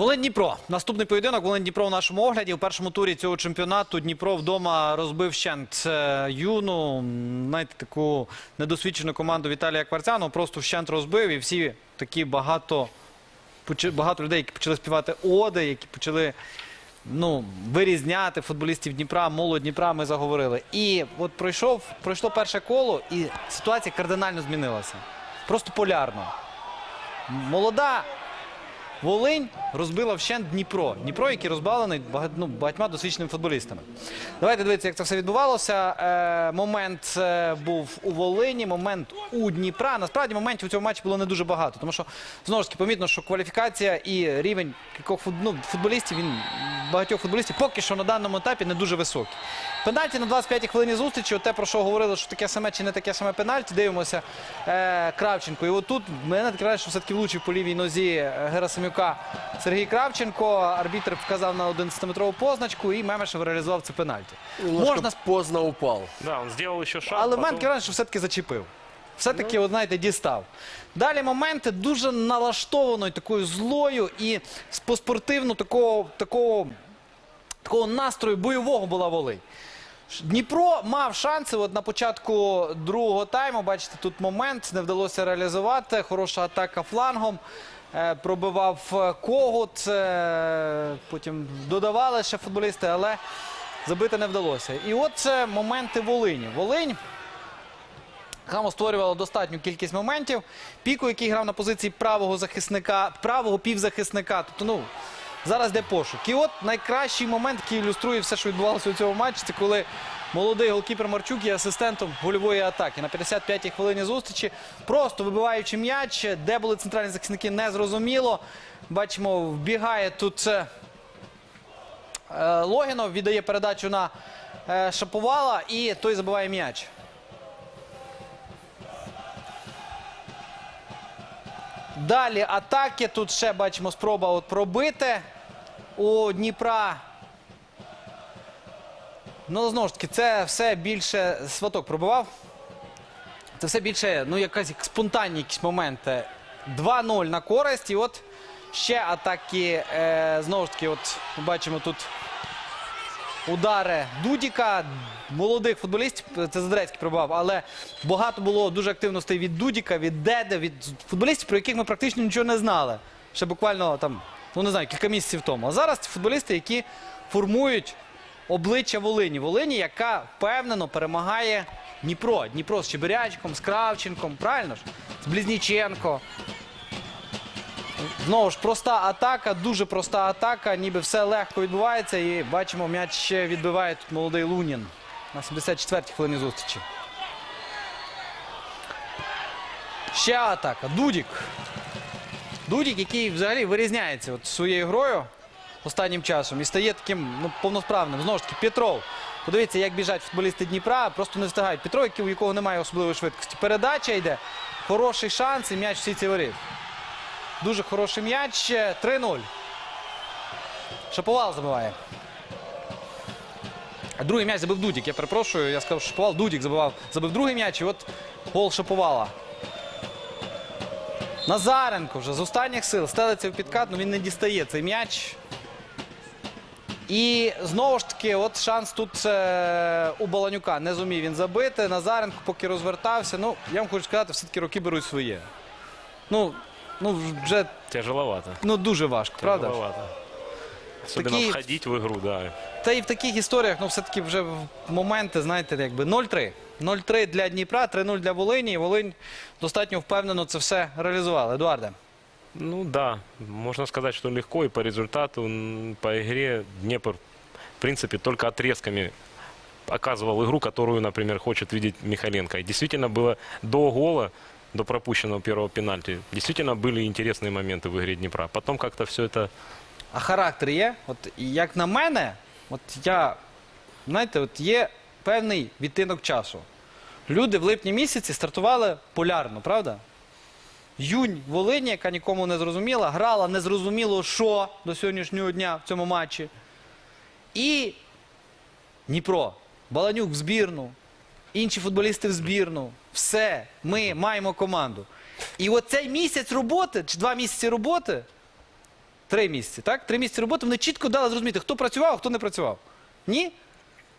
Волинь Дніпро. Наступний поєдинок. Волинь Дніпро у нашому огляді. У першому турі цього чемпіонату Дніпро вдома розбив щент е, юну, знаєте, таку недосвідчену команду Віталія Кварцяну. Просто вщент розбив і всі такі багато, багато людей, які почали співати оди, які почали ну, вирізняти футболістів Дніпра, молодь Дніпра, ми заговорили. І от пройшов, пройшло перше коло, і ситуація кардинально змінилася. Просто полярно. Молода Волинь розбила вщент Дніпро. Дніпро, який розбалений багать- ну, багатьма досвідченими футболістами. Давайте дивитися, як це все відбувалося. Е, момент е, був у Волині, момент у Дніпра. Насправді моментів у цьому матчі було не дуже багато. Тому що знову ж таки помітно, що кваліфікація і рівень кількох ну, футболістів, він багатьох футболістів поки що на даному етапі не дуже високий. Пенальті на 25-й хвилині зустрічі. От те, про що говорили, що таке саме чи не таке саме пенальті. Дивимося е, Кравченко. І отут мене таке що все-таки влучив по лівій нозі е, Герасимюка Сергій Кравченко. Арбітр вказав на 11-метрову позначку і Мемешев реалізував це пенальті. Немножко Можна поздно упал. Да, он сделал еще шаг. але в мене потом- таке що все-таки зачепив. Все-таки, от, знаєте, дістав. Далі моменти дуже налаштованою такою злою і по спортивну такого, такого, такого настрою бойового була Волинь. Дніпро мав шанси от на початку другого тайму. Бачите, тут момент не вдалося реалізувати. Хороша атака флангом. Е, Пробивав е, когут. е, Потім додавали ще футболісти, але забити не вдалося. І от це моменти Волині. Волинь Хамо створювало достатню кількість моментів. Піку, який грав на позиції правого захисника, правого півзахисника. Тобто, ну, зараз де пошук. І от найкращий момент, який ілюструє все, що відбувалося у цьому матчі, це коли молодий голкіпер Марчук є асистентом гольової атаки. На 55-й хвилині зустрічі, просто вибиваючи м'яч, де були центральні захисники, не зрозуміло. Бачимо, вбігає тут е, е, Логінов, віддає передачу на е, Шаповала, і той забиває м'яч. Далі атаки. Тут ще бачимо спроба от пробити у Дніпра. Ну, знову ж таки, це все більше сваток пробивав. Це все більше, ну, якась спонтанні якісь моменти. 2-0 на користь. І от ще атаки. Е, знову ж таки, от бачимо тут удари Дудіка, молодих футболістів, це Задрецький пробував, але багато було дуже активностей від Дудіка, від Деде, від футболістів, про яких ми практично нічого не знали. Ще буквально там, ну не знаю, кілька місяців тому. А зараз це футболісти, які формують обличчя Волині. Волині, яка впевнено перемагає Дніпро. Дніпро з Чебирячком, з Кравченком, правильно ж? З Близніченко. Знову ж проста атака, дуже проста атака, ніби все легко відбувається. І бачимо, м'яч ще відбиває тут молодий Лунін на 74-й хвилині зустрічі. Ще атака. Дудік. Дудік, який взагалі вирізняється от своєю грою останнім часом і стає таким ну, повносправним. Знову ж таки, Петров. Подивіться, як біжать футболісти Дніпра, просто не встигають. Петров, у якого немає особливої швидкості. Передача йде. Хороший шанс і м'яч всі ці воріт. Дуже хороший м'яч. 3-0. Шаповал забиває. Другий м'яч забив Дудік. Я перепрошую. Я сказав, що Шаповал. Дудік забивав. Забив другий м'яч. І от гол Шаповала. Назаренко вже з останніх сил стелиться в підкат, але він не дістає цей м'яч. І знову ж таки, от шанс тут е, у Баланюка. Не зумів він забити. Назаренко поки розвертався. Ну, я вам хочу сказати, все-таки роки беруть своє. Ну, ну вже Тяжеловато. ну, дуже важко, правда? Тяжеловато. Особенно Такие- входить в игру, да. Та і в таких історіях, ну, все-таки вже в моменти, знаєте, якби 0-3. 0-3 для Дніпра, 3-0 для Волині. І Волинь достатньо впевнено це все реалізувала. Едуарде. Ну да, можно сказать, что легко и по результату, м, по игре Днепр, в принципе, только отрезками оказывал игру, которую, например, хочет видеть Михаленко. И действительно было до гола, до пропущенного первого пенальти, действительно были интересные моменты в игре Днепра. Потом как-то все это а характер є? От як на мене, от я, знаєте, от є певний відтинок часу. Люди в липні місяці стартували полярно, правда? Юнь Волині, яка нікому не зрозуміла, грала незрозуміло що до сьогоднішнього дня в цьому матчі. І Дніпро, Баланюк в збірну, інші футболісти в збірну. Все, ми маємо команду. І оцей місяць роботи, чи два місяці роботи, Три місяці, так? Три місяці роботи. Вони чітко дали зрозуміти, хто працював, а хто не працював. Ні?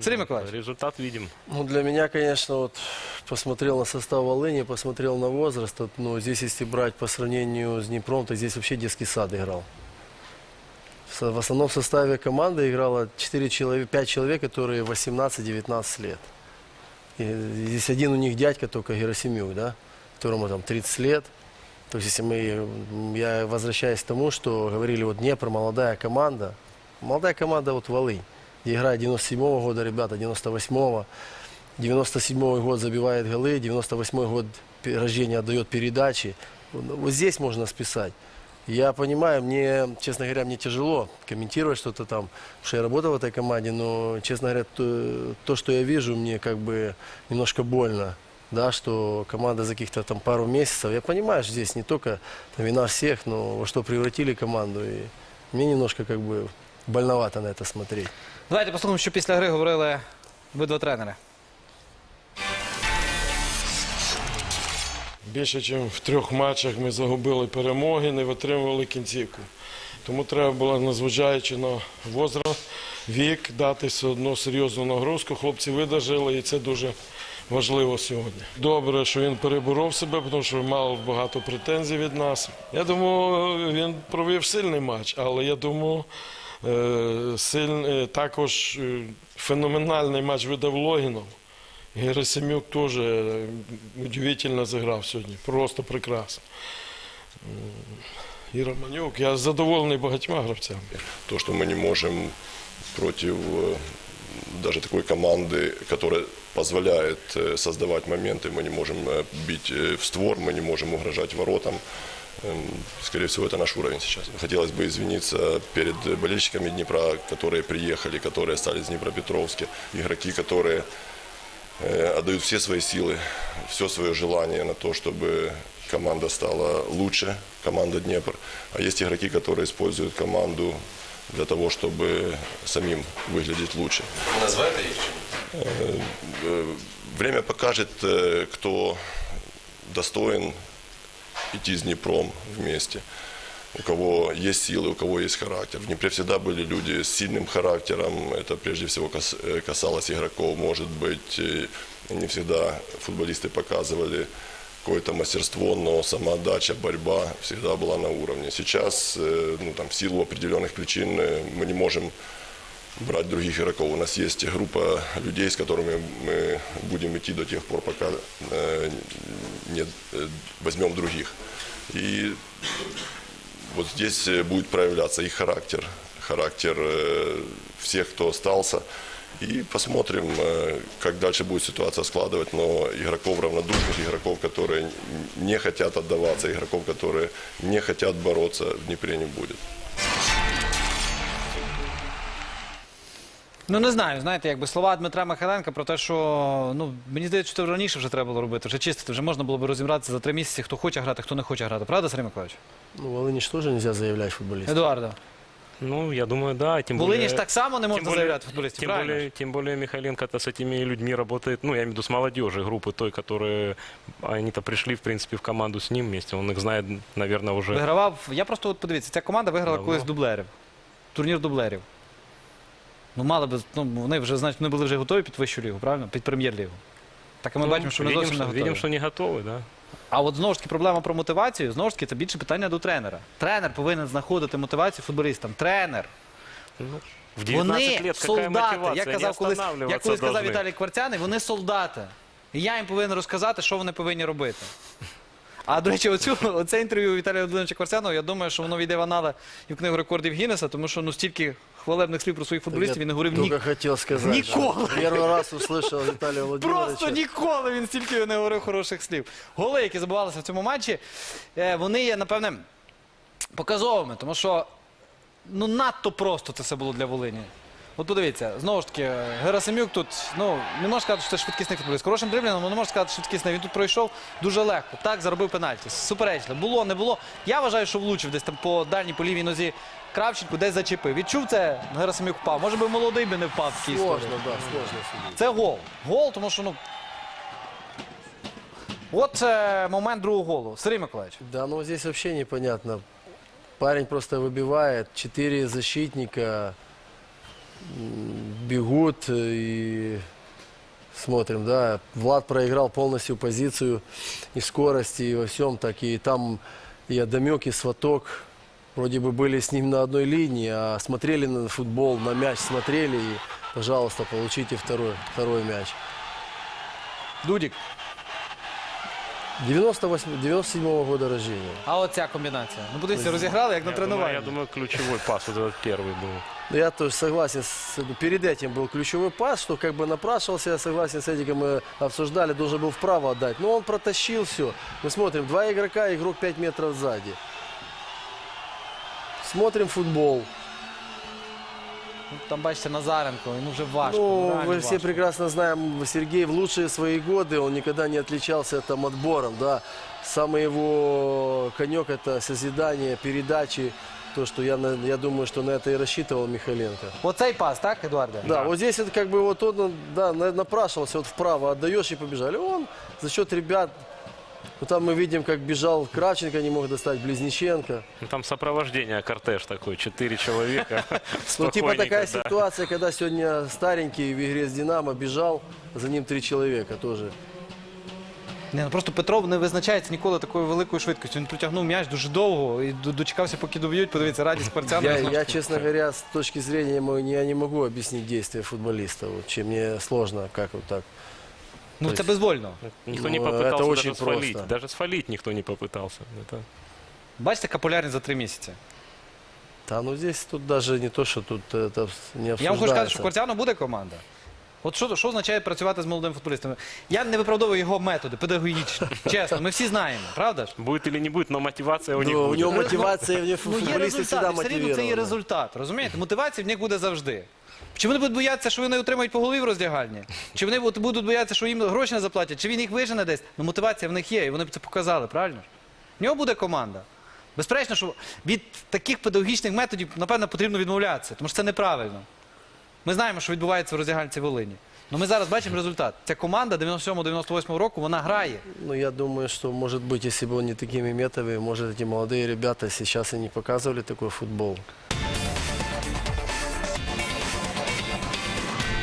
Сергій Миколаївич. Результат видим. Ну, для меня, конечно, вот посмотрел на состав Волыни, посмотрел на возраст. Вот, ну, здесь, если брать по сравнению с Днепром, то здесь вообще детский сад играл. В со- В основном в составе команды играло 4 человека, 5 человек, которые 18-19 лет. И здесь один у них дядька только Герасимюк, да, которому там 30 лет. То есть, если мы, я возвращаюсь к тому, что говорили, вот Днепр, молодая команда. Молодая команда вот Волынь, где играет 97-го года ребята, 98-го. 97-й год забивает голы, 98-й год рождения отдает передачи. Ну, Вот здесь можно списать. Я понимаю, мне, честно говоря, мне тяжело комментировать что-то там, что я работал в этой команде, но, честно говоря, то, то, что я вижу, мне как бы немножко больно, да, что команда за каких-то там пару месяцев, я понимаю, что здесь не только там, вина всех, но во что превратили команду, и мне немножко как бы больновато на это смотреть. Давайте послухаємо, що після гри говорили обидва тренери. Більше, ніж в трьох матчах ми загубили перемоги, не витримували кінцівку. Тому треба було, незважаючи на возраст, вік, дати все одно серйозну нагрузку. Хлопці видержали, і це дуже важливо сьогодні. Добре, що він переборов себе, тому що мав багато претензій від нас. Я думаю, він провів сильний матч, але я думаю, е, силь- е, також е, феноменальний матч видав Логінов. Герасимюк теж удивительно зіграв сьогодні. Просто прекрасно. І Романюк, я задоволений багатьма гравцями. то, что мы не можем против э, даже такой команды, которая позволяет э, создавать моменты, мы не можем э, бить э, в створ, мы не можем угрожать воротам. Эм, Скорее всего, это наш уровень сейчас. Хотелось бы извиниться перед болельщиками Днепра, которые приехали, которые остались в Днепропетровске, игроки, которые отдают все свои силы, все свое желание на то, чтобы команда стала лучше, команда Днепр. А есть игроки, которые используют команду для того, чтобы самим выглядеть лучше. Э, э, Время покажет, э, кто достоин идти с Днепром вместе. У кого есть силы, у кого есть характер. В Днепре всегда были люди с сильным характером. Это прежде всего кас- э, касалось игроков. Может быть, э, не всегда футболисты показывали какое-то мастерство, но самоотдача, борьба всегда была на уровне. Сейчас, э, ну, там, в силу определенных причин, э, мы не можем брать других игроков. У нас есть группа людей, с которыми мы будем идти до тех пор, пока э, не возьмем других. И вот здесь будет проявляться их характер, характер всех, кто остался. И посмотрим, э, как дальше будет ситуация складывать. Но игроков равнодушных, игроков, которые не хотят отдаваться, игроков, которые не хотят бороться, в Днепре не будет. Ну не знаю, знаєте, якби слова Дмитра Михайленка про те, що ну мені здається, що це раніше вже треба було робити, вже чистити, вже можна було б розібратися за три місяці, хто хоче грати, хто не хоче грати. Правда, Сергій Миколаївич? Ну, Волыни ж тоже нельзя заявлять футболистов. Едуардо. Ну, я думаю, да. Тем В Волині более, ж так само не можна тем более- заявляти футболістів. Тем правильно? более, тем более Михайленко-то с этими людьми работает, ну, я имею в виду с молодежи группы той, которые, они-то пришли, в принципе, в команду с ним вместе. Он их знает, наверное, уже... Вигравав. Я просто от подивіться, ця команда виграла Давно. колись дублерів. Турнір дублерів. Ну, мали би, ну, вони вже, значить, вони були вже готові під вищу лігу, правильно? Під прем'єр-лігу. Так і ми Ну, бачимо, що ми видим, зовсім не что, готові. видим, что не готовы, да. А от знову ж таки проблема про мотивацію, знову ж таки, це більше питання до тренера. Тренер повинен знаходити мотивацію футболістам. Тренер. В 19 Вони лет какая солдати. мотивация? Я Не казав колись, як останавливаться колись казав должны. Віталій Кварцяний, вони солдати. І я їм повинен розказати, що вони повинні робити. А до речі, оцю, оце інтерв'ю Віталія Володимировича Кварцянова, я думаю, що воно війде в анали і в книгу рекордів Гіннеса, тому що ну стільки хвалебних слів про своїх футболістів він не говорив ні. Хотел сказать. Никола. да. Раз услышал Виталия Владимировича. Просто ніколи він стільки не говорив хороших слів. Голи, які забивалися в цьому матчі, е, вони є, напевне, показовими, тому що ну надто просто це все було для Волині. От подивіться, знову ж таки, Герасимюк тут, ну, не можна сказати, що це швидкісний футболіст. Хорошим дриблінгом, але не можна сказати, що швидкісний. Він тут пройшов дуже легко. Так, заробив пенальті. Суперечно. Було, не було. Я вважаю, що влучив десь там по дальній по лівій нозі Кравченку, десь зачепив. Відчув це, Герасимюк впав. Може би молодий би не впав в цій історії. Сложно, да, сложно судить. Це гол. Гол, тому що ну. От е, момент другого голу. Сергій Миколаївич. Да, ну здесь вообще непонятно. парень просто выбивает. Четыре защитника м, бегут э, и смотрим, да. Влад проиграл полностью позицию и скорости, и во всем. Так и там и Адамек, и Сваток вроде бы были с ним на одной линии, а смотрели на футбол, на мяч смотрели и, пожалуйста, получите второй, второй мяч. Дудік. 98, 97 года рождения. А оця комбінація. Ну, подивіться, розіграли як на Я думаю, тренуванні. я думаю, ключевой пас вот этот первый был. Ну, Я тоже согласен. С, перед этим был ключевой пас, что как бы напрашивался, я согласен с Эдиком, мы обсуждали, должен был вправо отдать. Но он протащил все. Мы смотрим, два игрока, игрок 5 метров сзади. Смотрим футбол. Ну, Там бачите Назаренко, йому вже важко. ну, реально мы все важко. прекрасно знаем, Сергей в лучшие свои годы, он никогда не отличался там отбором, да. Самый его конек это созидание, передачи. То, что я, на- я думаю, что на это и рассчитывал Михаленко. Оцей пас, так, Едуарде? Да, вот здесь это как бы вот он, он, да, на- напрашивался, вот вправо отдаешь и побежали. Он за счет ребят, ну там мы видим, как бежал Кравченко, не мог достать Близниченко. Ну, Там сопровождение, кортеж такой, четыре человека. Ну, типа спокойненько, такая да. ситуация, когда сегодня старенький в игре с Динамо бежал, за ним три человека тоже. Ні, ну просто Петров не визначається ніколи такою великою швидкістю. Він протягнув м'яч дуже довго і до- дочекався, поки доб'ють. Подивіться, радість Кварцяна. Я, знову я, ж таки. честно говоря, с точки зрения, мо- я не могу объяснить действия футболиста. Вот, чем мне сложно, как вот так. Ну то це есть- безвольно. Никто не Ну, попытался это даже очень свалить. просто. Даже свалить никто не попытался. Это... Бачите, яка популярність за три місяці. Да, ну здесь тут даже не то, что тут это не обсуждается. Я вам хочу сказати, що в Кварцяно буде команда. От що, що означає працювати з молодими футболістами? Я не виправдовую його методи педагогічні. Чесно, ми всі знаємо, правда ж? Будет или не будет, но мотивация у них Ну, у будет. него мотивация, у него Ну, є футболисты всегда результат, і все рівно це є мотивированы. результат. Розумієте? Мотивація в них буде завжди. Чи вони будуть боятися, що вони отримають по голові в роздягальні? Чи вони будуть- будуть боятися, що їм гроші не заплатять? Чи він їх вижене десь? Ну мотивація в них є, і вони б це показали, правильно? ж? В нього буде команда. Безперечно, що від таких педагогічних методів, напевно, потрібно відмовлятися, тому що це неправильно. Ми знаємо, що відбувається в роздягальці Волині. Ну ми зараз бачимо результат. Ця команда 97-98 року вона грає. Ну, я думаю, что, может быть, если бы он не такими методами, может, эти молодые ребята сейчас и не показывали такой футбол.